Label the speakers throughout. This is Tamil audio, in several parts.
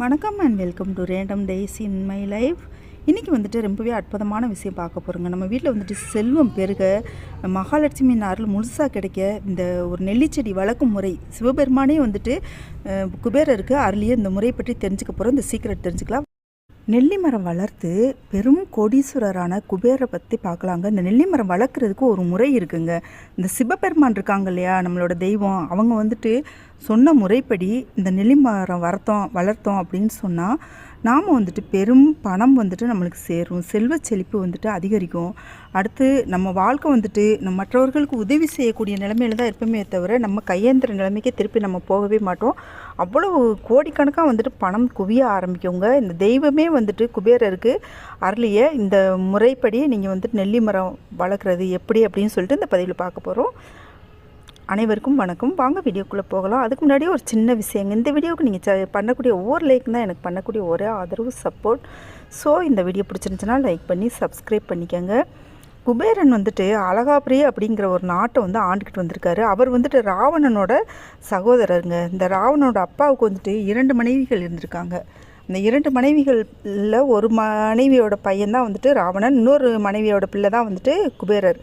Speaker 1: வணக்கம் and welcome to random days in my life இன்றைக்கி வந்துட்டு ரொம்பவே அற்புதமான விஷயம் பார்க்க போகிறோங்க நம்ம வீட்டில் வந்துட்டு செல்வம் பெருக மகாலட்சுமியின் அருள் முழுசாக கிடைக்க இந்த ஒரு நெல்லிச்செடி வளர்க்கும் முறை சிவபெருமானே வந்துட்டு குபேரருக்கு அருளியே இந்த முறை பற்றி தெரிஞ்சுக்க போகிறோம் இந்த சீக்கிரட் தெரிஞ்சுக்கலாம். நெல்லி மரம் வளர்த்து பெரும் கோடீஸ்வரரான குபேரை பற்றி பார்க்கலாங்க. இந்த நெல்லி மரம் வளர்க்குறதுக்கு ஒரு முறை இருக்குங்க. இந்த சிவபெருமான் இருக்காங்க இல்லையா நம்மளோட தெய்வம் அவங்க வந்துட்டு சொன்ன முறைப்படி இந்த நெல்லி மரம் வரத்தோம் வளர்த்தோம் அப்படின்னு சொன்னால் நாம் வந்துட்டு பெரும் பணம் வந்துட்டு நம்மளுக்கு சேரும். செல்வ செழிப்பு வந்துட்டு அதிகரிக்கும். அடுத்து நம்ம வாழ்க்கை வந்துட்டு நம்ம மற்றவர்களுக்கு உதவி செய்யக்கூடிய நிலைமையில தான் இருப்போமே தவிர நம்ம கையேந்திர நிலைமைக்கே திருப்பி நம்ம போகவே மாட்டோம். அவ்வளவு கோடிக்கணக்காக வந்துட்டு பணம் குவிய ஆரம்பிக்குங்க. இந்த தெய்வமே வந்துட்டு குபேரருக்கு அருளிய இந்த முறைப்படி நீங்கள் வந்துட்டு நெல்லி மரம் வளர்க்குறது எப்படி அப்படின்னு சொல்லிட்டு இந்த பதிவில் பார்க்க போகிறோம் அனைவருக்கும் வணக்கம். வாங்க வீடியோக்குள்ளே போகலாம். அதுக்கு முன்னாடி ஒரு சின்ன விஷயங்க. இந்த வீடியோவுக்கு நீங்கள் பண்ணக்கூடிய ஒவ்வொரு லைக் தான் எனக்கு பண்ணக்கூடிய ஒரே ஆதரவு சப்போர்ட் ஸோ இந்த வீடியோ பிடிச்சிருந்துச்சுன்னா லைக் பண்ணி சப்ஸ்கிரைப் பண்ணிக்கோங்க. குபேரன் வந்துட்டு அழகாபுரி அப்படிங்கிற ஒரு நாட்டை வந்து ஆண்டுக்கிட்டு வந்திருக்காரு. அவர் வந்துட்டு ராவணனோட சகோதரருங்க. இந்த ராவணனோட அப்பாவுக்கு வந்துட்டு இரண்டு மனைவிகள் இருந்திருக்காங்க. இந்த இரண்டு மனைவிகளில் ஒரு மனைவியோட பையன்தான் வந்துட்டு ராவணன். இன்னொரு மனைவியோட பிள்ளை தான் வந்துட்டு குபேரர்.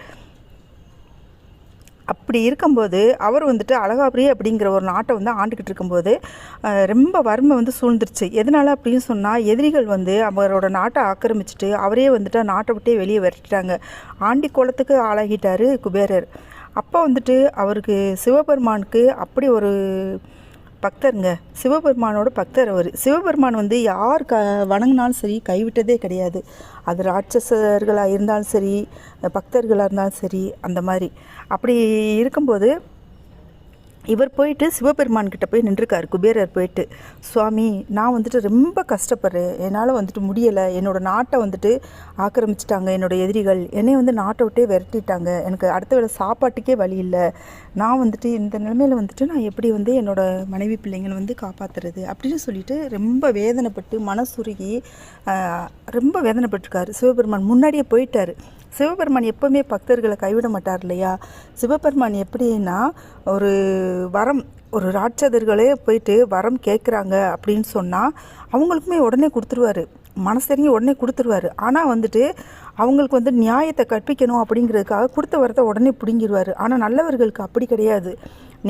Speaker 1: அப்படி இருக்கும்போது அவர் வந்துட்டு அழகாபுரி அப்படிங்கிற ஒரு நாட்டை வந்து ஆண்டுக்கிட்டு இருக்கும்போது ரொம்ப வறுமை வந்து சூழ்ந்துருச்சு. எதனால் அப்படின்னு சொன்னால் எதிரிகள் வந்து அவரோட நாட்டை ஆக்கிரமிச்சிட்டு அவரே வந்துட்டு நாட்டை விட்டே வெளியே விரட்டிட்டாங்க. ஆண்டி கோலத்துக்கு ஆளாகிட்டார் குபேரர். அப்போ வந்துட்டு அவருக்கு சிவபெருமானுக்கு அப்படி ஒரு பக்தருங்க. சிவபெருமானோட பக்தர் அவர். சிவபெருமான் வந்து யார் க வணங்கினாலும் சரி கைவிட்டதே கிடையாது. அது ராட்சசர்களாக இருந்தாலும் சரி பக்தர்களாக இருந்தாலும் சரி அந்த மாதிரி. அப்படி இருக்கும்போது இவர் போயிட்டு சிவபெருமான் கிட்ட போய் நின்றுருக்காரு குபேரர் போயிட்டு. சுவாமி நான் வந்துட்டு ரொம்ப கஷ்டப்படுறேன். என்னால் வந்துட்டு முடியலை. என்னோட நாட்டை வந்துட்டு ஆக்கிரமிச்சிட்டாங்க என்னோட எதிரிகள். என்னை வந்து நாட்டை விட்டே விரட்டிட்டாங்க. எனக்கு அடுத்த வேளை சாப்பாட்டுக்கே வழி இல்லை. நான் வந்துட்டு இந்த நிலைமையில் வந்துட்டு நான் எப்படி வந்து என்னோட மனைவி பிள்ளைங்களை வந்து காப்பாற்றுறது அப்படின்னு சொல்லிட்டு ரொம்ப வேதனைப்பட்டு மனசுருகி ரொம்ப வேதனைப்பட்டிருக்காரு. சிவபெருமான் முன்னாடியே போயிட்டார். சிவபெருமான் எப்போவுமே பக்தர்களை கைவிட மாட்டார் இல்லையா? சிவபெருமான் எப்படின்னா ஒரு வரம் ஒரு ராட்சதர்களே போயிட்டு வரம் கேட்குறாங்க அப்படின்னு சொன்னால் அவங்களுக்குமே உடனே கொடுத்துருவாரு. மனசறிஞ்சு உடனே கொடுத்துருவாரு. ஆனால் வந்துட்டு அவங்களுக்கு வந்து நியாயத்தை கற்பிக்கணும் அப்படிங்கிறதுக்காக கொடுத்த வரத்தை உடனே பிடுங்கிடுவார் ஆனால் நல்லவர்களுக்கு அப்படி கிடையாது.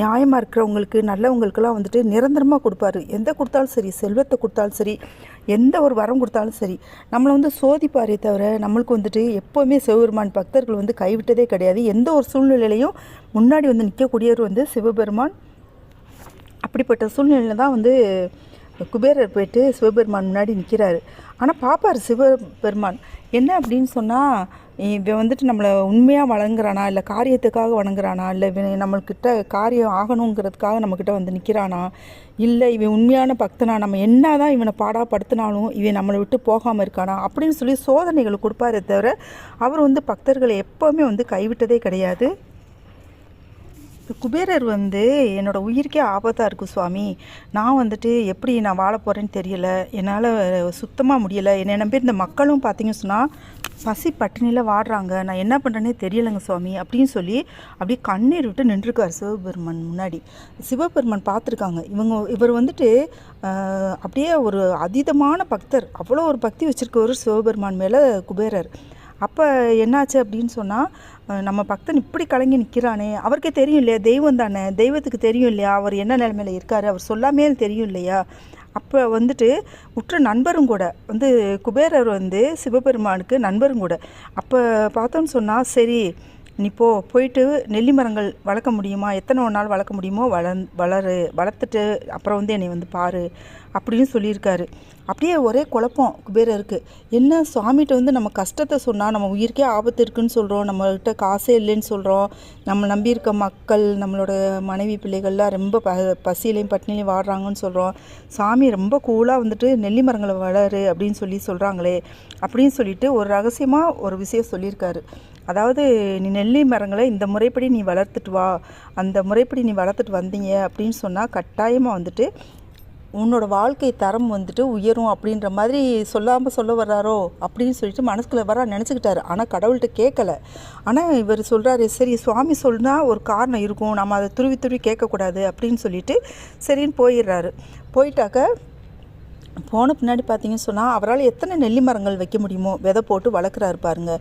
Speaker 1: நியாயமாக இருக்கிறவங்களுக்கு நல்லவங்களுக்கெல்லாம் வந்துட்டு நிரந்தரமாக கொடுப்பாரு. எந்த கொடுத்தாலும் சரி செல்வத்தை கொடுத்தாலும் சரி எந்த ஒரு வரம் கொடுத்தாலும் சரி நம்மளை வந்து சோதிப்பாரே தவிர நம்மளுக்கு வந்துட்டு எப்போவுமே சிவபெருமான் பக்தர்கள் வந்து கைவிட்டதே கிடையாது. எந்த ஒரு சூழ்நிலையிலையும் முன்னாடி வந்து நிற்கக்கூடியவர் வந்து சிவபெருமான். அப்படிப்பட்ட சூழ்நிலையில் தான் வந்து குபேரர் போயிட்டு சிவபெருமான் முன்னாடி நிற்கிறாரு ஆனால் பார்ப்பார் சிவபெருமான் என்ன அப்படின்னு சொன்னால் இவன் வந்துட்டு நம்மளை உண்மையாக வணங்குறானா இல்லை காரியத்துக்காக வணங்குறானா? இல்லை இவன் நம்மள்கிட்ட காரியம் ஆகணுங்கிறதுக்காக நம்மக்கிட்ட வந்து நிற்கிறானா இல்லை இவன் உண்மையான பக்தனா? நம்ம என்ன தான் இவனை பாடாப்படுத்தினாலும் இவன் நம்மளை விட்டு போகாமல் இருக்கானா? அப்படின்னு சொல்லி சோதனைகளை கொடுப்பாரே தவிர அவர் வந்து பக்தர்களை எப்போவுமே வந்து கைவிட்டதே கிடையாது. குபேரர் வந்து என்னோட உயிருக்கே ஆபத்தாக இருக்குது சுவாமி. நான் வந்துட்டு எப்படி நான் வாழ போகிறேன்னு தெரியல. என்னால் சுத்தமாக முடியலை. என்னை நம்பி இந்த மக்களும் பார்த்தீங்கன்னு சொன்னால் பசி பட்டினியில் வாடுறாங்க. நான் என்ன பண்ணுறேனே தெரியலைங்க சுவாமி. அப்படின்னு சொல்லி அப்படியே கண்ணீர் விட்டு நின்றுருக்கார் சிவபெருமான் முன்னாடி. சிவபெருமான் பார்த்துருக்காங்க இவங்க இவர் வந்துட்டு அப்படியே ஒரு அதீதமான பக்தர். அவ்வளோ ஒரு பக்தி வச்சுருக்கவர் சிவபெருமான் மேலே குபேரர். அப்போ என்னாச்சு அப்படின்னு சொன்னால் நம்ம பக்தன் இப்படி கலங்கி நிற்கிறானே அவருக்கே தெரியும் இல்லையா தெய்வம் தானே தெய்வத்துக்கு தெரியும் இல்லையா அவர் என்ன நிலைமையில் இருக்கார் அவர் சொல்லாமே தெரியும் இல்லையா? அப்போ வந்துட்டு உற்ற நண்பரும் கூட வந்து குபேரர் வந்து சிவபெருமானுக்கு நண்பரும் கூட அப்போ பார்த்தோன்னு சொன்னால் சரி நீ போ போயிட்டு நெல்லி மரங்கள் வளர்க்க முடியுமா எத்தனை ஒரு நாள் வளர்க்க முடியுமோ வளர் வளரு வளர்த்துட்டு அப்புறம் வந்து என்னை வந்து பாரு அப்படின்னு சொல்லியிருக்காரு. அப்படியே ஒரே குழப்பம் குபேரருக்கு என்ன சுவாமிகிட்ட வந்து நம்ம கஷ்டத்தை சொன்னால் நம்ம உயிருக்கே ஆபத்து இருக்குன்னு சொல்கிறோம் நம்மகிட்ட காசே இல்லைன்னு சொல்கிறோம் நம்ம நம்பியிருக்க மக்கள் நம்மளோட மனைவி பிள்ளைகள்லாம் ரொம்ப ப பசியிலையும் பட்டினிலையும் வாடுறாங்கன்னு சொல்கிறோம் சாமி ரொம்ப கூலாக வந்துட்டு நெல்லி மரங்களை வளரு அப்படின்னு சொல்லி சொல்கிறாங்களே அப்படின்னு சொல்லிட்டு ஒரு ரகசியமாக ஒரு விஷயம் சொல்லியிருக்காரு. அதாவது நீ நெல்லி மரங்களை இந்த முறைப்படி நீ வளர்த்துட்டு வா அந்த முறைப்படி நீ வளர்த்துட்டு வந்தீங்க அப்படின்னு சொன்னால் கட்டாயமாக வந்துட்டு உன்னோட வாழ்க்கை தரம் வந்துட்டு உயரும் அப்படின்ற மாதிரி சொல்லாமல் சொல்ல வர்றாரோ அப்படின்னு சொல்லிட்டு மனசுக்குள்ளே வர நினச்சிக்கிட்டாரு. ஆனால் கடவுள்கிட்ட கேட்கல ஆனால் இவர் சொல்கிறாரு சரி சுவாமி சொன்னால் ஒரு காரணம் இருக்கும். நம்ம அதை துருவி துருவி கேட்கக்கூடாது அப்படின்னு சொல்லிட்டு சரின்னு போயிடுறாரு. போயிட்டாக்க போன பின்னாடி பார்த்தீங்கன்னு சொன்னால் அவரால் எத்தனை நெல்லி மரங்கள் வைக்க முடியுமோ விதை போட்டு வளர்க்குறாரு பாருங்க.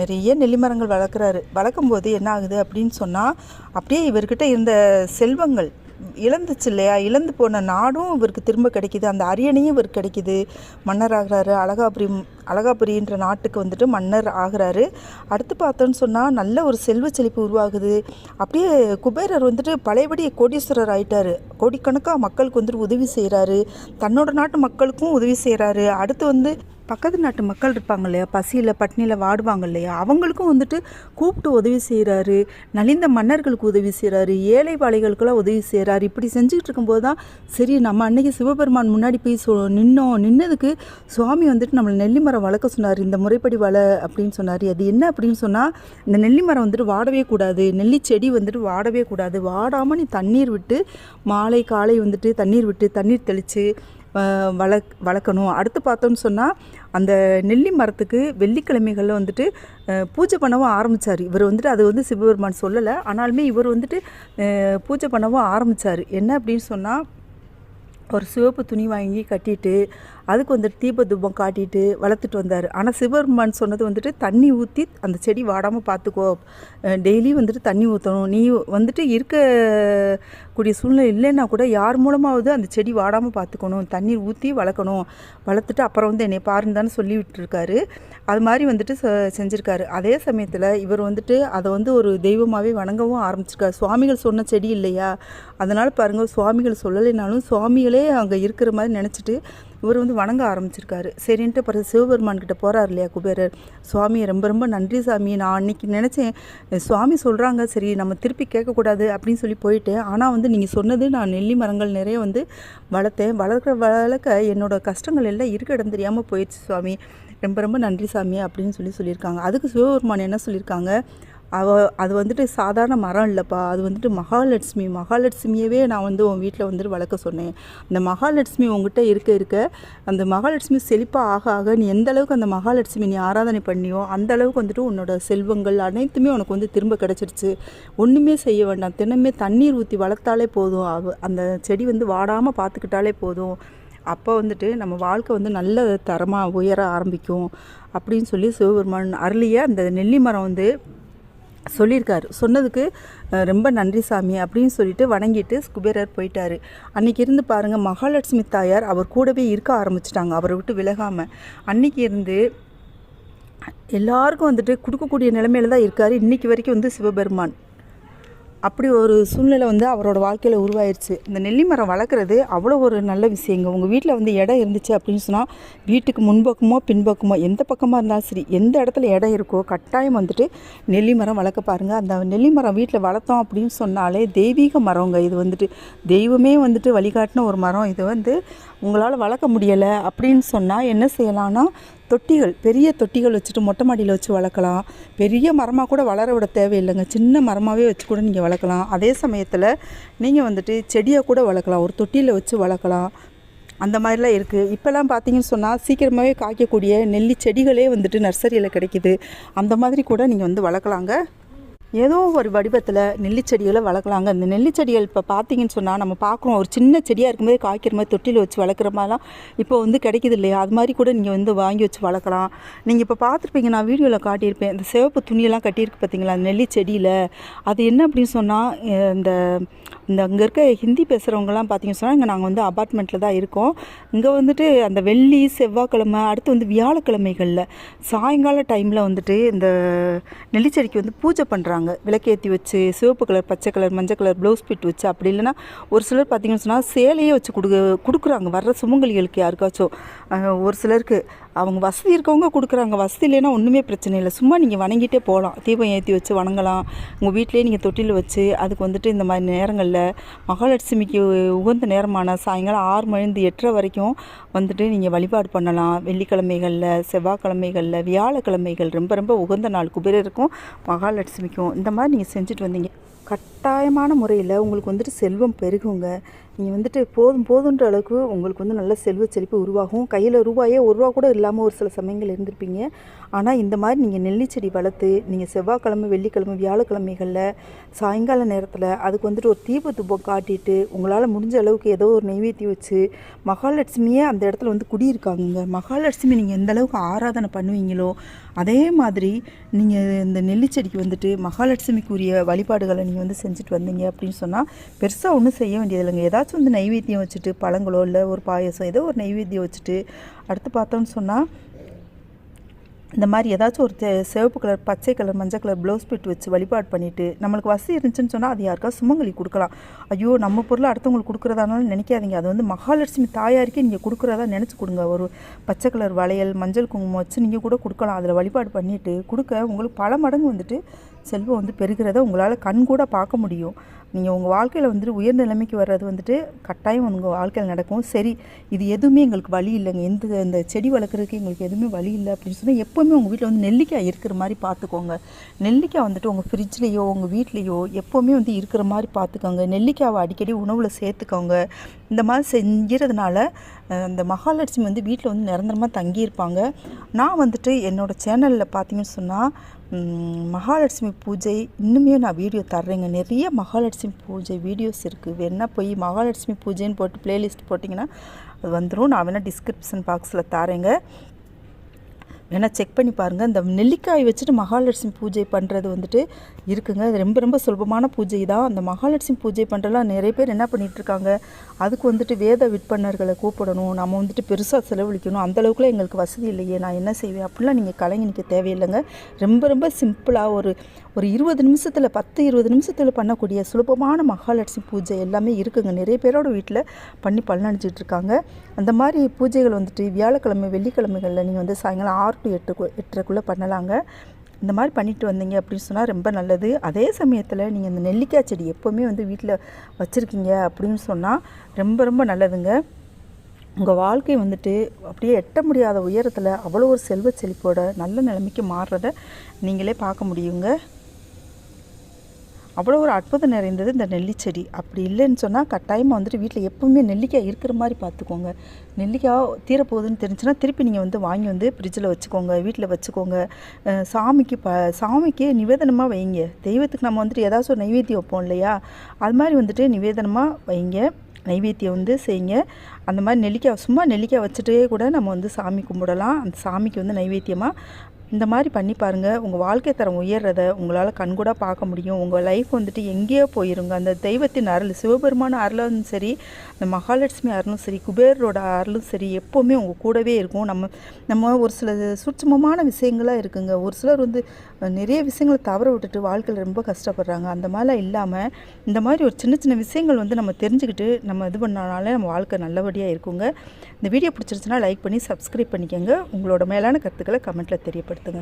Speaker 1: நிறைய நெல்லி மரங்கள் வளர்க்குறாரு. வளர்க்கும்போது என்ன ஆகுது அப்படின்னு சொன்னால் அப்படியே இவர்கிட்ட இருந்த செல்வங்கள் இழந்துச்சு இல்லையா? இழந்து போன நாடும் இவருக்கு திரும்ப கிடைக்கிது. அந்த அரியணையும் இவருக்கு கிடைக்கிது. மன்னர் ஆகிறாரு. அழகாபுரி அழகாபுரின்ற நாட்டுக்கு வந்துட்டு மன்னர் ஆகிறாரு. அடுத்து பார்த்தோன்னு சொன்னால் நல்ல ஒரு செல்வ செழிப்பு உருவாகுது. அப்படியே குபேரர் வந்துட்டு பழையபடி கோடீஸ்வரர் ஆயிட்டாரு. கோடிக்கணக்காக மக்களுக்கு வந்துட்டு உதவி செய்கிறாரு தன்னோட நாட்டு மக்களுக்கும் உதவி செய்கிறாரு அடுத்து வந்து பக்கத்து நாட்டு மக்கள் இருப்பாங்க இல்லையா? பசியில் பட்னியில் வாடுவாங்க இல்லையா? அவங்களுக்கும் வந்துட்டு கூப்பிட்டு உதவி செய்கிறாரு நலிந்த மன்னர்களுக்கு உதவி செய்கிறாரு ஏழை வாழைகளுக்கெல்லாம் உதவி செய்கிறாரு இப்படி செஞ்சுக்கிட்டு இருக்கும்போது தான் சரி நம்ம அன்னைக்கு சிவபெருமான் முன்னாடி போய் சொ நின்னோம். நின்னதுக்கு சுவாமி வந்துட்டு நம்மளை நெல்லி மரம் வளர்க்க சொன்னார். இந்த முறைப்படி வள அப்படின்னு சொன்னார். அது என்ன அப்படின்னு சொன்னால் இந்த நெல்லி மரம் வந்துட்டு வாடவே கூடாது. நெல்லி செடி வந்துட்டு வாடவே கூடாது. வாடாமல் நீ தண்ணீர் விட்டு மாலை காலை வந்துட்டு தண்ணீர் விட்டு தண்ணீர் தெளித்து வளக் வளர்க்கணும். அடுத்து பார்த்தோன்னு சொன்னால் அந்த நெல்லி மரத்துக்கு வெள்ளிக்கிழமைகளில் வந்துட்டு பூஜை பண்ணவும் ஆரம்பித்தார் இவர் வந்துட்டு அது வந்து சிவபெருமான் சொல்லலை. ஆனாலுமே இவர் வந்துட்டு பூஜை பண்ணவும் ஆரம்பித்தார் என்ன அப்படின்னு சொன்னால் ஒரு சிவப்பு துணி வாங்கி கட்டிட்டு அதுக்கு வந்துட்டு தீப தூபம் காட்டிட்டு வளர்த்துட்டு வந்தார். ஆனால் சிவபெருமான் சொன்னது வந்துட்டு தண்ணி ஊற்றி அந்த செடி வாடாமல் பார்த்துக்கோ டெய்லி வந்துட்டு தண்ணி ஊற்றணும் நீ வந்துட்டு இருக்கக்கூடிய சூழ்நிலை இல்லைன்னா கூட யார் மூலமாவது அந்த செடி வாடாமல் பார்த்துக்கணும் தண்ணீர் ஊற்றி வளர்க்கணும். வளர்த்துட்டு அப்புறம் வந்து என்னை பாருந்தான்னு சொல்லி விட்டுருக்காரு அது மாதிரி வந்துட்டு செஞ்சுருக்காரு. அதே சமயத்தில் இவர் வந்துட்டு அதை வந்து ஒரு தெய்வமாகவே வணங்கவும் ஆரம்பிச்சிருக்காரு. சுவாமிகள் சொன்ன செடி இல்லையா? அதனால் பாருங்கள் சுவாமிகள் சொல்லலைனாலும் சுவாமிகளே அங்கே இருக்கிற மாதிரி நினச்சிட்டு இவர் வந்து வணங்க ஆரம்பிச்சிருக்காரு. சரின்ட்டு பிறகு சிவபெருமான் கிட்ட போகிறார் இல்லையா குபேரர்? சுவாமியை ரொம்ப ரொம்ப நன்றி சாமி. நான் அன்னைக்கு நினச்சேன் சுவாமி சொல்கிறாங்க சரி நம்ம திருப்பி கேட்கக்கூடாது அப்படின்னு சொல்லி போயிட்டேன் ஆனால் வந்து நீங்கள் சொன்னது நான் நெல்லி மரங்கள் நிறைய வந்து வளர்த்தேன். வளர்க்குற வளர்க்க என்னோட கஷ்டங்கள் எல்லாம் இருக்க இடம் தெரியாமல் போயிடுச்சு சுவாமி. ரொம்ப ரொம்ப நன்றி சாமி அப்படின்னு சொல்லி சொல்லியிருக்காங்க. அதுக்கு சிவபெருமான் என்ன சொல்லியிருக்காங்க? அவ அது வந்துட்டு சாதாரண மரம் இல்லைப்பா. அது வந்துட்டு மகாலட்சுமி. மகாலட்சுமியவே நான் வந்து உன் வீட்டில் வந்துட்டு வளர்க்க சொன்னேன். அந்த மகாலட்சுமி உங்ககிட்ட இருக்க இருக்க அந்த மகாலட்சுமி செழிப்பாக ஆக ஆக நீ எந்த அளவுக்கு அந்த மகாலட்சுமி நீ ஆராதனை பண்ணியோ அந்த அளவுக்கு வந்துட்டு உன்னோட செல்வங்கள் அனைத்துமே உனக்கு வந்து திரும்ப கிடச்சிருச்சு. ஒன்றுமே செய்ய வேண்டாம். தினமே தண்ணீர் ஊற்றி வளர்த்தாலே போதும். அவ அந்த செடி வந்து வாடாமல் பார்த்துக்கிட்டாலே போதும். அப்போ வந்துட்டு நம்ம வாழ்க்கை வந்து நல்ல தரமாக உயர ஆரம்பிக்கும். அப்படின்னு சொல்லி சிவபெருமான் அருளிய அந்த நெல்லி மரம் வந்து சொல்லியிருக்காரு. சொன்னதுக்கு ரொம்ப நன்றி சாமி அப்படின்னு சொல்லிட்டு வணங்கிட்டு குபேரர் போயிட்டார். அன்றைக்கி இருந்து பாருங்கள் மகாலட்சுமி தாயார் அவர் கூடவே இருக்க ஆரம்பிச்சிட்டாங்க. அவரை விட்டு விலகாமல் அன்றைக்கி இருந்து எல்லாருக்கும் வந்துட்டு கொடுக்கக்கூடிய நிலைமையில தான் இருக்கார். இன்றைக்கி வரைக்கும் வந்து சிவபெருமான். அப்படி ஒரு சூழ்நிலை வந்து அவரோட வாழ்க்கையில் உருவாயிருச்சு. இந்த நெல்லி மரம் வளர்க்குறது அவ்வளோ ஒரு நல்ல விஷயங்க. உங்கள் வீட்டில் வந்து இடம் இருந்துச்சு அப்படின்னு சொன்னால் வீட்டுக்கு முன்பக்கமோ பின்பக்கமோ எந்த பக்கமாக இருந்தாலும் சரி எந்த இடத்துல இடம் இருக்கோ கட்டாயம் வந்துட்டு நெல்லி மரம் வளர்க்க பாருங்கள் அந்த நெல்லி மரம் வீட்டில் வளர்த்தோம் அப்படின்னு சொன்னாலே தெய்வீக மரங்க. இது வந்துட்டு தெய்வமே வந்துட்டு வழிகாட்டின ஒரு மரம். இது வந்து உங்களால் வளர்க்க முடியலை அப்படின்னு சொன்னால் என்ன செய்யலாம்னா தொட்டிகள் பெரிய தொட்டிகள் வச்சுட்டு மொட்டை மாடியில் வச்சு வளர்க்கலாம். பெரிய மரமாக கூட வளர விட தேவையில்லைங்க. சின்ன மரமாகவே வச்சு கூட நீங்கள் வளர்க்கலாம். அதே சமயத்தில் நீங்கள் வந்துட்டு செடியை கூட வளர்க்கலாம். ஒரு தொட்டியில் வச்சு வளர்க்கலாம். அந்த மாதிரிலாம் இருக்குது இப்போல்லாம் பார்த்தீங்கன்னு சொன்னால் சீக்கிரமாகவே காய்க்கக்கூடிய நெல்லி செடிகளே வந்துட்டு நர்சரியில் கிடைக்குது. அந்த மாதிரி கூட நீங்கள் வந்து வளர்க்கலாங்க. ஏதோ ஒரு வடிவத்தில் நெல்லிச்செடிகளை வளர்க்கலாங்க. இந்த நெல்லிச்செடிகள் இப்போ பார்த்தீங்கன்னு சொன்னால் நம்ம பார்க்குறோம் ஒரு சின்ன செடியாக இருக்கும்போது காய்க்கிற மாதிரி தொட்டியில் வச்சு வளர்க்குற மாதிரிலாம் இப்போ வந்து கிடைக்குது இல்லையா? அது மாதிரி கூட நீங்கள் வந்து வாங்கி வச்சு வளர்க்கலாம். நீங்கள் இப்போ பார்த்துருப்பீங்க நான் வீடியோவில் காட்டியிருப்பேன் இந்த சிவப்பு துணியெல்லாம் கட்டியிருக்கு பார்த்தீங்களா அந்த நெல்லி செடியில் அது என்ன அப்படின்னு சொன்னால் இந்த இந்த அங்கே இருக்க ஹிந்தி பேசுகிறவங்கலாம் பார்த்திங்க சொன்னால் இங்கே நாங்கள் வந்து அபார்ட்மெண்ட்டில் தான் இருக்கோம். இங்கே வந்துட்டு அந்த வெள்ளி செவ்வாய்க்கிழமை அடுத்து வந்து வியாழக்கிழமைகளில் சாயங்கால டைமில் வந்துட்டு இந்த நெல்லிச்செடிக்கு வந்து பூஜை பண்ணுறாங்க விளக்கேற்றி வச்சு சிவப்பு கலர் பச்சை கலர் மஞ்சள் கலர் ப்ளவுஸ் பிட் வச்சு அப்படி இல்லைன்னா ஒரு சிலர் பார்த்திங்கன்னு சொன்னால் சேலையே வச்சு கொடு கொடுக்குறாங்க. வர்ற சுமங்கலிகளுக்கு யாருக்காச்சும். ஒரு சிலருக்கு அவங்க வசதி இருக்கவங்க கொடுக்குறாங்க. வசதி இல்லைன்னா ஒன்றுமே பிரச்சனை இல்லை. சும்மா நீங்கள் வணங்கிட்டே போகலாம். தீபம் ஏற்றி வச்சு வணங்கலாம். உங்கள் வீட்டிலே நீங்கள் தொட்டில் வச்சு அதுக்கு வந்துட்டு இந்த மாதிரி நேரங்களில் மகாலட்சுமிக்கு உகந்த நேரமான சாயங்காலம் ஆறு மணிந்து எட்டரை வரைக்கும் வந்துட்டு நீங்கள் வழிபாடு பண்ணலாம். வெள்ளிக்கிழமைகளில் செவ்வாய்க்கிழமைகளில் வியாழக்கிழமைகள் ரொம்ப ரொம்ப உகந்த நாள். குபேரருக்கும் மகாலட்சுமிக்கும். இந்த மாதிரி நீங்கள் செஞ்சுட்டு வந்தீங்க. கட்டாயமான முறையில் உங்களுக்கு வந்துட்டு செல்வம் பெருகுங்க. நீங்கள் வந்துட்டு போதும் போதுன்ற அளவுக்கு உங்களுக்கு வந்து நல்ல செல்வ செழிப்பு உருவாகும். கையில் ரூபாயே ஒரு ரூபா கூட இல்லாமல் ஒரு சில சமயங்கள் இருந்திருப்பீங்க. ஆனால் இந்த மாதிரி நீங்கள் நெல்லிச்செடி வளர்த்து நீங்கள் செவ்வாய்க்கிழமை வெள்ளிக்கிழமை வியாழக்கிழமைகளில் சாயங்கால நேரத்தில் அதுக்கு வந்துட்டு ஒரு தீப துப்பம் காட்டிட்டு உங்களால் முடிஞ்ச அளவுக்கு ஏதோ ஒரு நெய்வேத்தியம் வச்சு மகாலட்சுமியே அந்த இடத்துல வந்து குடியிருக்காங்கங்க. மகாலட்சுமி நீங்கள் எந்த அளவுக்கு ஆராதனை பண்ணுவீங்களோ அதே மாதிரி நீங்கள் இந்த நெல்லிச்செடிக்கு வந்துட்டு மகாலட்சுமிக்குரிய வழிபாடுகளை நீங்கள் வந்து செஞ்சுட்டு வந்தீங்க அப்படின்னு சொன்னால் பெருசாக ஒன்றும் செய்ய வேண்டியது இல்லைங்க ஏதாச்சும் வந்து நைவேத்தியம் வச்சுட்டு பழங்களோ இல்லை ஒரு பாயசம் ஏதோ ஒரு நைவேத்தியம் வச்சுட்டு அடுத்து பார்த்தோன்னு சொன்னால் இந்த மாதிரி ஏதாச்சும் ஒரு சிவப்பு கலர் பச்சை கலர் மஞ்சள் கலர் ப்ளவுஸ் பிட் வச்சு வழிபாடு பண்ணிவிட்டு நம்மளுக்கு வசதி இருந்துச்சுன்னு சொன்னால் அது யாருக்கா சுமங்கலி கொடுக்கலாம். ஐயோ நம்ம பொருளை அடுத்தவங்களுக்கு கொடுக்குறதானாலும் நினைக்காதீங்க. அது வந்து மகாலட்சுமி தாயாருக்கே நீங்கள் கொடுக்குறதா நினச்சி கொடுங்க. ஒரு பச்சை கலர் வளையல் மஞ்சள் குங்குமம் வச்சு நீங்கள் கூட கொடுக்கலாம். அதில் வழிபாடு பண்ணிவிட்டு கொடுக்க உங்களுக்கு பல மடங்கு வந்துட்டு செல்வம் வந்து பெருகிறத உங்களால் கண் கூட பார்க்க முடியும். நீங்கள் உங்கள் வாழ்க்கையில் வந்துட்டு உயர் நிலைமைக்கு வர்றது வந்துட்டு கட்டாயம் உங்கள் வாழ்க்கையில் நடக்கும். சரி இது எதுவுமே எங்களுக்கு வழி இல்லைங்க. எந்த இந்த செடி வளர்க்குறதுக்கு எங்களுக்கு எதுவுமே வழி இல்லை அப்படின்னு சொன்னால் எப்போவுமே உங்கள் வீட்டில் வந்து நெல்லிக்காய் இருக்கிற மாதிரி பார்த்துக்கோங்க. நெல்லிக்காய் வந்துட்டு உங்கள் ஃப்ரிட்ஜ்லேயோ உங்கள் வீட்லேயோ எப்போவுமே வந்து இருக்கிற மாதிரி பார்த்துக்கோங்க. நெல்லிக்காவை அடிக்கடி உணவில் சேர்த்துக்கோங்க. இந்த மாதிரி செஞ்சுறதுனால அந்த மகாலட்சுமி வந்து வீட்டில் வந்து நிரந்தரமாக தங்கியிருப்பாங்க. நான் வந்துட்டு என்னோடய சேனலில் பார்த்தீங்கன்னு சொன்னால் மகாலட்சுமி பூஜை இன்னுமே நான் வீடியோ தர்றேங்க. நிறைய மகாலட்சுமி பூஜை வீடியோஸ் இருக்குது வேணால் போய் மகாலட்சுமி பூஜைன்னு போட்டு ப்ளேலிஸ்ட் போட்டிங்கன்னா அது வந்துடும் நான் வேணால் டிஸ்கிரிப்ஷன் பாக்ஸில் தரேங்க. வேணால் செக் பண்ணி பாருங்கள் இந்த நெல்லிக்காய் வச்சுட்டு மகாலட்சுமி பூஜை பண்ணுறது வந்துட்டு இருக்குங்க. அது ரொம்ப ரொம்ப சுலபமான பூஜை தான். அந்த மகாலட்சுமி பூஜை பண்ணுறலாம் நிறைய பேர் என்ன பண்ணிகிட்ருக்காங்க அதுக்கு வந்துட்டு வேத விற்பனர்களை கூப்பிடணும். நம்ம வந்துட்டு பெருசாக செலவழிக்கணும். அந்த அளவுக்குலாம் எங்களுக்கு வசதி இல்லையே. நான் என்ன செய்வேன்? அப்படிலாம் நீங்கள் கலங்கி நிற்க தேவையில்லைங்க. ரொம்ப ரொம்ப சிம்பிளாக ஒரு ஒரு இருபது நிமிஷத்தில் பத்து இருபது நிமிஷத்தில் பண்ணக்கூடிய சுலபமான மகாலட்சுமி பூஜை எல்லாமே இருக்குங்க. நிறைய பேரோட வீட்டில் பண்ணி பலனடிச்சிட்டு இருக்காங்க அந்த மாதிரி பூஜைகள் வந்துட்டு வியாழக்கிழமை வெள்ளிக்கிழமைகளில் நீங்கள் வந்து சாயங்காலம் ஆறு டு எட்டு எட்டரைக்குள்ளே பண்ணலாங்க. இந்த மாதிரி பண்ணிட்டு வந்தீங்க அப்படின்னு சொன்னால் ரொம்ப நல்லது. அதே சமயத்தில் நீங்கள் இந்த நெல்லிக்காய் செடி எப்போவுமே வந்து வீட்டில் வச்சுருக்கீங்க அப்படின்னு சொன்னால் ரொம்ப ரொம்ப நல்லதுங்க. உங்கள் வாழ்க்கை வந்துட்டு அப்படியே எட்ட முடியாத உயரத்தில் அவ்வளோ ஒரு செல்வ செழிப்போட நல்ல நிலைமைக்கு மாறுறத நீங்களே பார்க்க முடியுங்க. அவ்வளோ ஒரு அற்புதம் நிறைந்தது இந்த நெல்லிச்செடி. அப்படி இல்லைன்னு சொன்னால் கட்டாயமாக வந்துட்டு வீட்டில் எப்பவுமே நெல்லிக்காய் இருக்கிற மாதிரி பார்த்துக்கோங்க நெல்லிக்காய் தீரப்போகுதுன்னு தெரிஞ்சுன்னா திருப்பி நீங்கள் வந்து வாங்கி வந்து ஃப்ரிட்ஜில் வச்சுக்கோங்க வீட்டில் வச்சுக்கோங்க. சாமிக்கு ப சாமிக்கு நிவேதனமாக வைங்க. தெய்வத்துக்கு நம்ம வந்துட்டு ஏதாச்சும் ஒரு நைவேத்தியம் வைப்போம் இல்லையா? அது மாதிரி வந்துட்டு நிவேதனமாக வைங்க. நைவேத்தியம் வந்து செய்யுங்க. அந்த மாதிரி நெல்லிக்காய் சும்மா நெல்லிக்காய் வச்சுட்டே கூட நம்ம வந்து சாமி கும்பிடலாம். அந்த சாமிக்கு வந்து நைவேத்தியமாக இந்த மாதிரி பண்ணி பாருங்கள் உங்கள் வாழ்க்கை தரம் உயர்றதை உங்களால் கண்கூட பார்க்க முடியும். உங்கள் லைஃப் வந்துட்டு எங்கேயோ போயிருங்க. அந்த தெய்வத்தின் அருள் சிவபெருமான அருளும் சரி அந்த மகாலட்சுமி அருளும் சரி குபேரரோட அருளும் சரி எப்போவுமே உங்கள் கூடவே இருக்கும். நம்ம நம்ம ஒரு சில சூட்சமமான விஷயங்களாக இருக்குங்க. ஒரு சிலர் வந்து நிறைய விஷயங்களை தவற விட்டுட்டு வாழ்க்கையில் ரொம்ப கஷ்டப்படுறாங்க. அந்த மாதிரிலாம் இல்லாமல் இந்த மாதிரி ஒரு சின்ன சின்ன விஷயங்கள் வந்து நம்ம தெரிஞ்சுக்கிட்டு நம்ம இது பண்ணாலே நம்ம வாழ்க்கை நல்லபடியாக இருக்குங்க. இந்த வீடியோ பிடிச்சிருச்சுன்னா லைக் பண்ணி சப்ஸ்கிரைப் பண்ணிக்கோங்க. உங்களோட மேலான கருத்துக்களை கமெண்ட்டில் தெரியப்படுத்துங்க.